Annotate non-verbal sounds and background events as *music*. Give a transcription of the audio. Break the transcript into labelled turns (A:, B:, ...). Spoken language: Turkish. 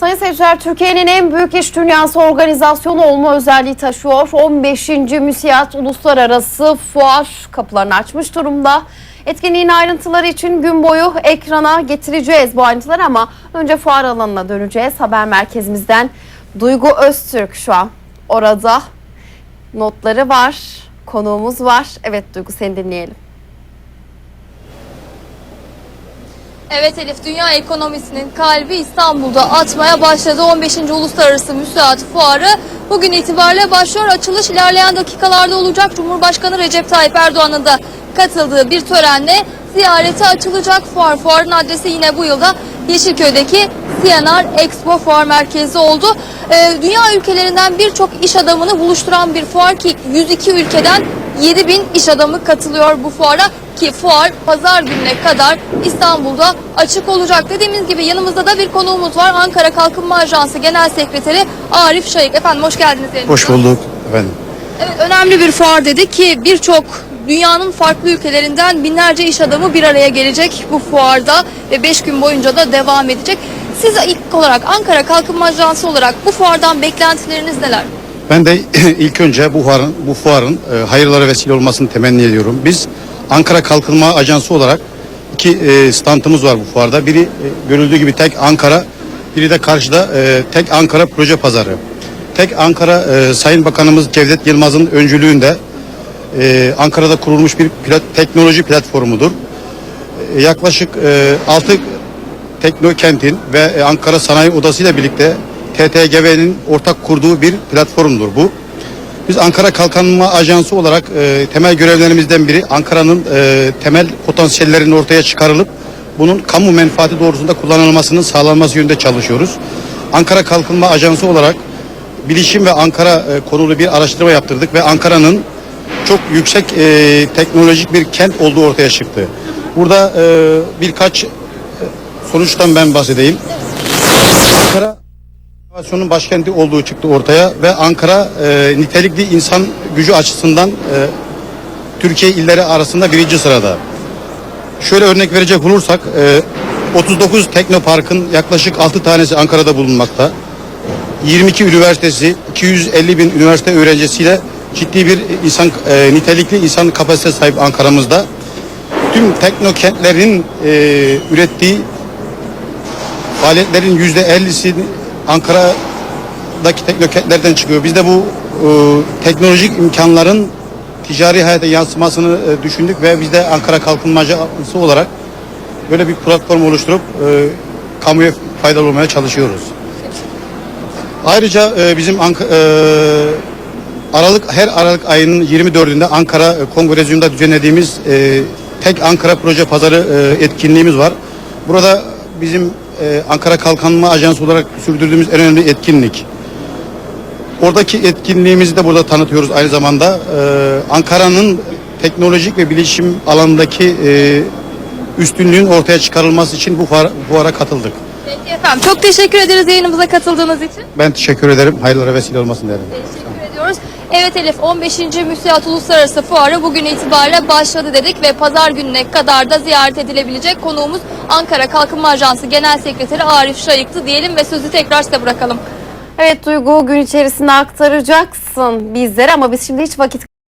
A: Sayın seyirciler, Türkiye'nin en büyük iş dünyası organizasyonu olma özelliği taşıyor. 15. Müsiyat Uluslararası Fuar kapılarını açmış durumda. Etkinliğin ayrıntıları için gün boyu ekrana getireceğiz bu ayrıntıları ama önce fuar alanına döneceğiz. Haber merkezimizden Duygu Öztürk şu an orada. Notları var, konuğumuz var. Evet Duygu seni dinleyelim.
B: Evet Elif, dünya ekonomisinin kalbi İstanbul'da atmaya başladı. 15. Uluslararası Müsiat Fuarı bugün itibariyle başlıyor. Açılış ilerleyen dakikalarda olacak. Cumhurbaşkanı Recep Tayyip Erdoğan'ın da katıldığı bir törenle ziyarete açılacak fuar. Fuarın adresi yine bu yılda Yeşilköy'deki CNR Expo Fuar Merkezi oldu. Ee, dünya ülkelerinden birçok iş adamını buluşturan bir fuar ki 102 ülkeden 7 bin iş adamı katılıyor bu fuara ki fuar pazar gününe kadar İstanbul'da açık olacak. Dediğimiz gibi yanımızda da bir konuğumuz var. Ankara Kalkınma Ajansı Genel Sekreteri Arif Şayık. Efendim hoş geldiniz. yayınımıza.
C: Hoş bulduk efendim.
B: Evet, önemli bir fuar dedik ki birçok dünyanın farklı ülkelerinden binlerce iş adamı bir araya gelecek bu fuarda ve 5 gün boyunca da devam edecek. Siz ilk olarak Ankara Kalkınma Ajansı olarak bu fuardan beklentileriniz neler?
C: Ben de *clears throat* ilk önce bu fuarın, bu fuarın e, hayırlara vesile olmasını temenni ediyorum. Biz Ankara Kalkınma Ajansı olarak iki e, standımız var bu fuarda. Biri e, görüldüğü gibi tek Ankara, biri de karşıda e, tek Ankara proje pazarı. Tek Ankara e, Sayın Bakanımız Cevdet Yılmaz'ın öncülüğünde e, Ankara'da kurulmuş bir plat- teknoloji platformudur. E, yaklaşık e, 6 Teknokentin ve e, Ankara Sanayi Odası ile birlikte TTGV'nin ortak kurduğu bir platformdur bu. Biz Ankara Kalkınma Ajansı olarak e, temel görevlerimizden biri Ankara'nın e, temel potansiyellerinin ortaya çıkarılıp bunun kamu menfaati doğrusunda kullanılmasının sağlanması yönünde çalışıyoruz. Ankara Kalkınma Ajansı olarak bilişim ve Ankara e, konulu bir araştırma yaptırdık ve Ankara'nın çok yüksek e, teknolojik bir kent olduğu ortaya çıktı. Burada e, birkaç e, sonuçtan ben bahsedeyim. Ankara inovasyonun başkenti olduğu çıktı ortaya ve Ankara e, nitelikli insan gücü açısından e, Türkiye illeri arasında birinci sırada. Şöyle örnek verecek olursak e, 39 teknoparkın yaklaşık 6 tanesi Ankara'da bulunmakta. 22 üniversitesi, 250 bin üniversite öğrencisiyle ciddi bir insan e, nitelikli insan kapasitesi sahip Ankara'mızda. Tüm teknokentlerin e, ürettiği faaliyetlerin yüzde 50'si Ankara'daki teknokentlerden çıkıyor. Biz de bu e, teknolojik imkanların ticari hayata yansımasını e, düşündük ve biz de Ankara Kalkınma olarak böyle bir platform oluşturup e, kamuya faydalı olmaya çalışıyoruz. Ayrıca e, bizim Ank- e, Aralık her Aralık ayının 24'ünde Ankara e, Kongrezyum'da düzenlediğimiz e, tek Ankara proje pazarı e, etkinliğimiz var. Burada bizim e, Ankara Kalkınma Ajansı olarak sürdürdüğümüz en önemli etkinlik. Oradaki etkinliğimizi de burada tanıtıyoruz aynı zamanda. E, Ankara'nın teknolojik ve bilişim alanındaki e, üstünlüğün ortaya çıkarılması için bu fuara, fuara katıldık.
B: Peki efendim çok teşekkür ederiz yayınımıza katıldığınız için.
C: Ben teşekkür ederim. Hayırlara vesile olmasın derim.
B: Teşekkür ediyoruz. Evet Elif 15. Müsiyat Uluslararası Fuarı bugün itibariyle başladı dedik ve pazar gününe kadar da ziyaret edilebilecek konuğumuz Ankara Kalkınma Ajansı Genel Sekreteri Arif Şayık'tı diyelim ve sözü tekrar size bırakalım.
A: Evet Duygu gün içerisinde aktaracaksın bizlere ama biz şimdi hiç vakit